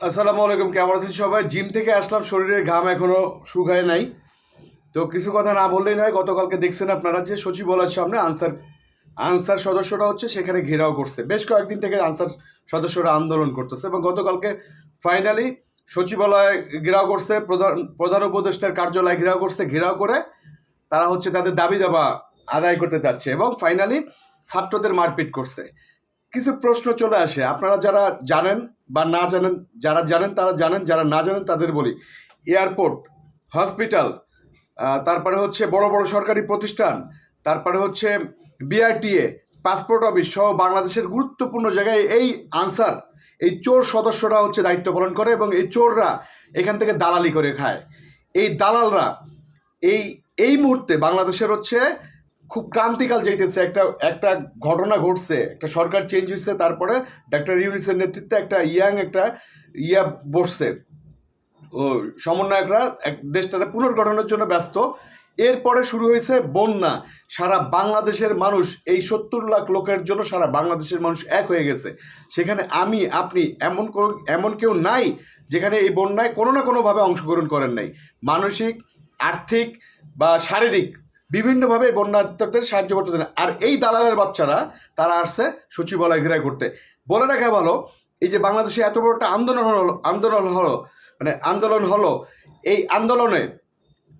আসসালামু আলাইকুম, কেমন আছেন সবাই? জিম থেকে আসলাম শরীরের ঘাম এখনও শুকায় নাই। তো কিছু কথা না বললেই নয়, গতকালকে দেখছেন আপনারা যে সচিবালয়ের সামনে আনসার আনসার সদস্যরা হচ্ছে, সেখানে ঘেরাও করছে। বেশ কয়েকদিন থেকে আনসার সদস্যরা আন্দোলন করতেছে এবং গতকালকে ফাইনালি সচিবালয় ঘেরাও করছে, প্রধান প্রধান উপদেষ্টার কার্যালয় ঘেরাও করছে, ঘেরাও করে তারা হচ্ছে তাদের দাবি দাবা আদায় করতে চাচ্ছে এবং ফাইনালি ছাত্রদের মারপিট করছে। কিছু প্রশ্ন চলে আসে, আপনারা যারা জানেন বা না জানেন, যারা জানেন তারা জানেন, যারা না জানেন তাদের বলি। এয়ারপোর্ট, হসপিটাল তারপরে হচ্ছে বড় বড় সরকারি প্রতিষ্ঠান, তারপরে হচ্ছে বিআরটিএ, পাসপোর্ট অফিস সহ বাংলাদেশের গুরুত্বপূর্ণ জায়গায় এই আনসার, এই চোর সদস্যরা হচ্ছে দায়িত্ব পালন করে এবং এই চোররা এখান থেকে দালালি করে খায়। এই দালালরা এই এই মুহূর্তে বাংলাদেশের হচ্ছে খুব ক্রান্তিকাল যাইতেছে, একটা একটা ঘটনা ঘটছে, একটা সরকার চেঞ্জ হয়েছে তারপরে ডাক্তার ইউনিসের নেতৃত্বে একটা ইয়াং একটা ইয়া বসছে। ও সমন্বয়করা এক দেশটাকে পুনর্গঠনের জন্য ব্যস্ত। এরপরে শুরু হয়েছে বন্যা। সারা বাংলাদেশের মানুষ, এই সত্তর লাখ লোকের জন্য সারা বাংলাদেশের মানুষ এক হয়ে গেছে। সেখানে আমি, আপনি এমন এমন কেউ নাই যেখানে এই বন্যায় কোনো না কোনোভাবে অংশগ্রহণ করেন নাই। মানসিক, আর্থিক বা শারীরিক বিভিন্নভাবে এই সাহায্য করতে দেন আর এই দালালের বাচ্চারা, তারা আসছে সচিবালয় ঘেরাই করতে। বলে রাখা ভালো, এই যে বাংলাদেশে এত বড় একটা আন্দোলন হলো আন্দোলন হলো মানে আন্দোলন হলো, এই আন্দোলনে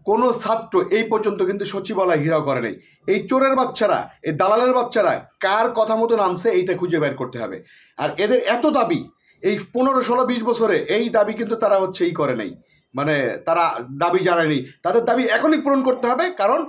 কোনো ছাত্র এই পর্যন্ত কিন্তু সচিবালয় ঘেরাও করে নাই। এই চোরের বাচ্চারা, এই দালালের বাচ্চারা, কার কথা মতো নামছে এইটা খুঁজে বের করতে হবে। আর এদের এত দাবি, এই পনেরো, ষোলো, বিশ বছরে এই দাবি কিন্তু তারা হচ্ছে এই করে নাই। মানে তারা দাবি জানায়নি। তাদের দাবি এখনই পূরণ করতে হবে, কারণ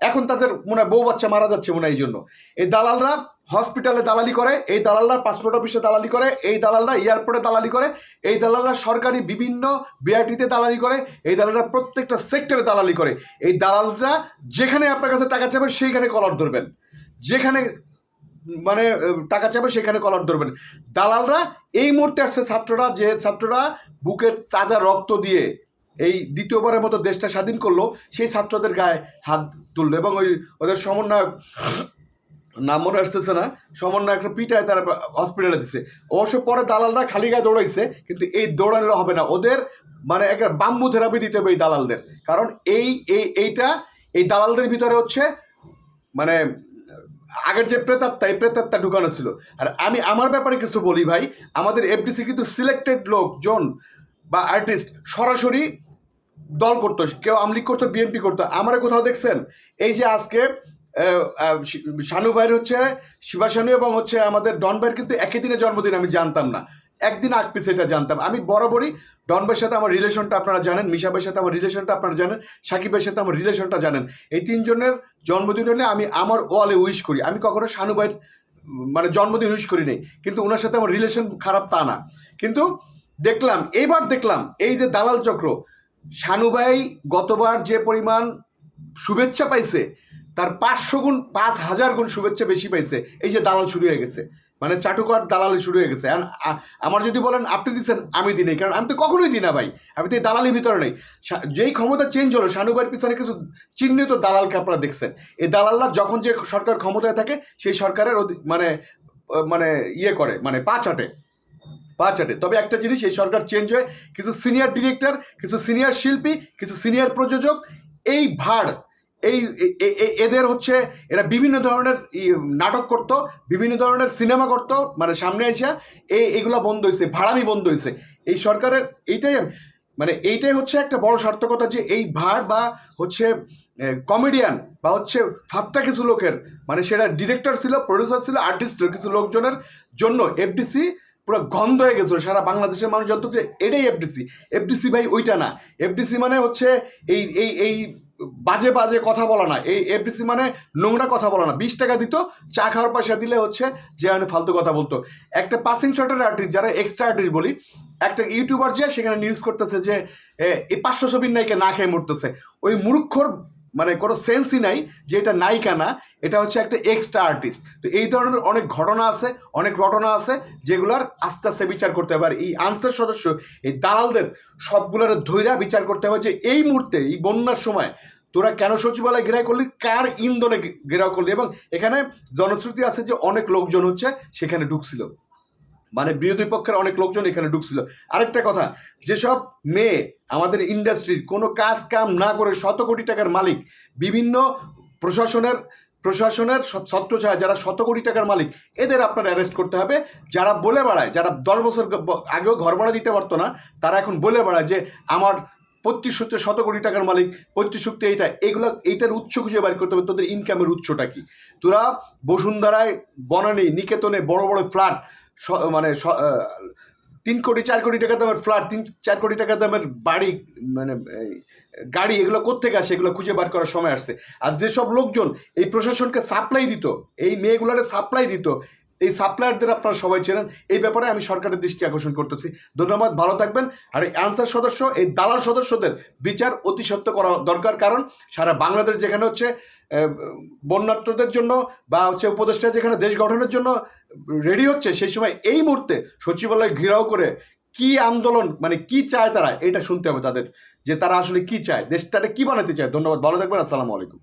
এখন তাদের মনে হয় বউ বাচ্চা মারা যাচ্ছে মনে হয় এই জন্য। এই দালালরা হসপিটালে দালালি করে, এই দালালরা পাসপোর্ট অফিসে দালালি করে, এই দালালরা এয়ারপোর্টে দালালি করে, এই দালালরা সরকারি বিভিন্ন বিআরটিতে দালালি করে, এই দালালরা প্রত্যেকটা সেক্টরে দালালি করে। এই দালালরা যেখানে আপনার কাছে টাকা চাবে সেইখানে কলার ধরবেন। যেখানে মানে টাকা চাবে সেখানে কলার ধরবেন। দালালরা এই মুহূর্তে আসছে ছাত্ররা, যে ছাত্ররা বুকের তাজা রক্ত দিয়ে এই দ্বিতীয়বারের মতো দেশটা স্বাধীন করল, সেই ছাত্রদের গায়ে হাত তুললো এবং ওই ওদের সমন্বয়ক নাম মনে আসতেছে না সমন্বয়করা পিটায় তারা হসপিটালে দিছে। অবশ্য পরে দালালরা খালি গায়ে দৌড়াইছে, কিন্তু এই দৌড়ানো হবে না। ওদের মানে একটা বাম্বু থেরাপি দিতে হবে এই দালালদের। কারণ এই এই, এইটা, এই দালালদের ভিতরে হচ্ছে মানে আগের যে প্রেতাত্মা, এই প্রেতাত্মা ঢুকানো ছিল। আর আমি আমার ব্যাপারে কিছু বলি ভাই, আমাদের এফডিসি কিন্তু সিলেক্টেড লোকজন বা আর্টিস্ট সরাসরি দল করতো, কেউ আমলিগ করতো বিএনপি করতো। আমারা কোথাও দেখছেন? এই যে আজকে শানু ভাইয়ের হচ্ছে, শিবা শানু এবং হচ্ছে আমাদের ডন ভাইয়ের কিন্তু একই দিনে জন্মদিন, আমি জানতাম না। একদিন আগ পিছে এটা জানতাম। আমি বরাবরই ডন ভাইয়ের সাথে আমার রিলেশনটা আপনারা জানেন, মিশা ভাইয়ের সাথে আমার রিলেশনটা আপনারা জানেন, সাকিব ভাইয়ের সাথে আমার রিলেশনটা জানেন। এই তিনজনের জন্মদিন হলে আমি আমার ওয়ালে উইশ করি। আমি কখনো শানু ভাইয়ের মানে জন্মদিন উইশ করি নাই। কিন্তু ওনার সাথে আমার রিলেশন খারাপ তা না। কিন্তু দেখলাম, এইবার দেখলাম, এই যে দালাল চক্র শানু ভাই গতবার যে পরিমাণ শুভেচ্ছা পাইছে, তার পাঁচশো গুণ, পাঁচ হাজার গুণ শুভেচ্ছা বেশি পাইছে, এই যে দালাল শুরু হয়ে গেছে। মানে চাটুকার দালালি শুরু হয়ে গেছে। আমার যদি বলেন, আপনি দিচ্ছেন আমি দিই কারণ আমি তো কখনোই দিই না ভাই। আমি তো এই দালালির ভিতরে নেই। যেই ক্ষমতা চেঞ্জ হলো শানুভাইয়ের পিছনে কিছু চিহ্নিত দালালকে আপনারা দেখছেন। এই দালালরা যখন যে সরকার ক্ষমতায় থাকে, সেই সরকারের মানে মানে ইয়ে করে মানে পা চাটে। পা চাটে তবে একটা জিনিস, এই সরকার চেঞ্জ হয় কিছু সিনিয়র ডিরেক্টর কিছু সিনিয়র শিল্পী, কিছু সিনিয়র প্রযোজক, এই ভাড়, এই এদের হচ্ছে এরা বিভিন্ন ধরনের নাটক করতো, বিভিন্ন ধরনের সিনেমা করতো মানে সামনে এসে এই এগুলো বন্ধ হয়েছে ভাড়ামি বন্ধ হয়েছে এই সরকারের এইটাই মানে এইটাই হচ্ছে একটা বড় সার্থকতা যে এই ভাড় বা হচ্ছে কমেডিয়ান বা হচ্ছে ফাত্তা কিছু লোকের মানে সেটা ডিরেক্টর ছিল প্রডিউসার ছিল আর্টিস্ট কিছু লোকজনের জন্য এফডিসি পুরো গন্ধ হয়ে গেছিল, সারা বাংলাদেশের মানুষ জানতো যে এটাই এফডিসি এফডিসি ভাই ওইটা না। এফডিসি মানে হচ্ছে এই এই এই বাজে বাজে কথা বলা না। এই এফডিসি মানে নোংরা কথা বলা না। বিশ টাকা দিত, চা খাওয়ার পয়সা দিলে হচ্ছে যে আমি ফালতু কথা বলতো। একটা পাসিং শটের আর্টিস্ট যারা এক্সট্রা আর্টিস্ট বলি, একটা ইউটিউবার যে সেখানে নিউজ করতেছে যে এই পাঁচশো ছবির নায়িকা না খেয়ে মরতেছে। ওই মূর্খর মানে কোনো সেন্সই নাই যে এটা নায়িকা না এটা হচ্ছে একটা এক্সট্রা আর্টিস্ট তো এই ধরনের অনেক ঘটনা আছে, অনেক ঘটনা আছে, যেগুলার আস্তে আস্তে বিচার করতে হবে। আর এই আনসার সদস্য, এই দালালদের সবগুলোর ধৈর্য বিচার করতে হবে যে এই মুহূর্তে, এই বন্যার সময় তোরা কেন সচিবালয় ঘেরাও করলি? কার ইন্ধনে ঘেরাও করলি? এবং এখানে জনশ্রুতি আছে যে অনেক লোকজন হচ্ছে সেখানে ঢুকছিল। মানে বিরোধী পক্ষের অনেক লোকজন এখানে ঢুকছিল। আরেকটা কথা, যেসব মেয়ে আমাদের ইন্ডাস্ট্রির কোনো কাজ কাম না করে শত কোটি টাকার মালিক, বিভিন্ন প্রশাসনের প্রশাসনের ছত্রছায়া যারা শত কোটি টাকার মালিক, এদের আপনার অ্যারেস্ট করতে হবে। যারা বলে বেড়ায়, যারা দশ বছর আগেও ঘর ভাড়া দিতে পারতো না, তারা এখন বলে বেড়ায় যে, আমার প্রত্যেক সূত্রে শত কোটি টাকার মালিক প্রত্যেক সূত্রে এইটা, এগুলো, এইটার উৎস খুঁজে বের করতে হবে, তোদের ইনকামের উৎসটা কি? তোরা বসুন্ধরায় বনানী, নিকেতনে বড় বড় ফ্ল্যাট মানে তিন কোটি, চার কোটি টাকা দামের ফ্ল্যাট তিন, চার কোটি টাকা দামের বাড়ি মানে গাড়ি, এগুলো কোথেকে আসে? এগুলো খুঁজে বার করার সময় আসছে। আর যেসব লোকজন এই প্রশাসনকে সাপ্লাই দিত, এই মেয়েগুলোরে সাপ্লাই দিত, এই সাপ্লায়ারদের আপনারা সবাই চেনেন, এই ব্যাপারে আমি সরকারের দৃষ্টি আকর্ষণ করতেছি। ধন্যবাদ, ভালো থাকবেন। আর এই আনসার সদস্য, এই দালাল সদস্যদের বিচার অতি সত্য করা দরকার, কারণ সারা বাংলাদেশ যেখানে হচ্ছে আহ, বন্যার্থদের জন্য বা হচ্ছে উপদেষ্টা যেখানে দেশ গঠনের জন্য রেডি হচ্ছে সেই সময় এই মুহূর্তে সচিবালয় ঘিরাও করে কি আন্দোলন মানে কি চায় তারা এটা শুনতে হবে তাদের যে তারা আসলে কি চায় দেশটাকে কি বানাতে চায়। ধন্যবাদ ভালো থাকবেন আসসালামু আলাইকুম।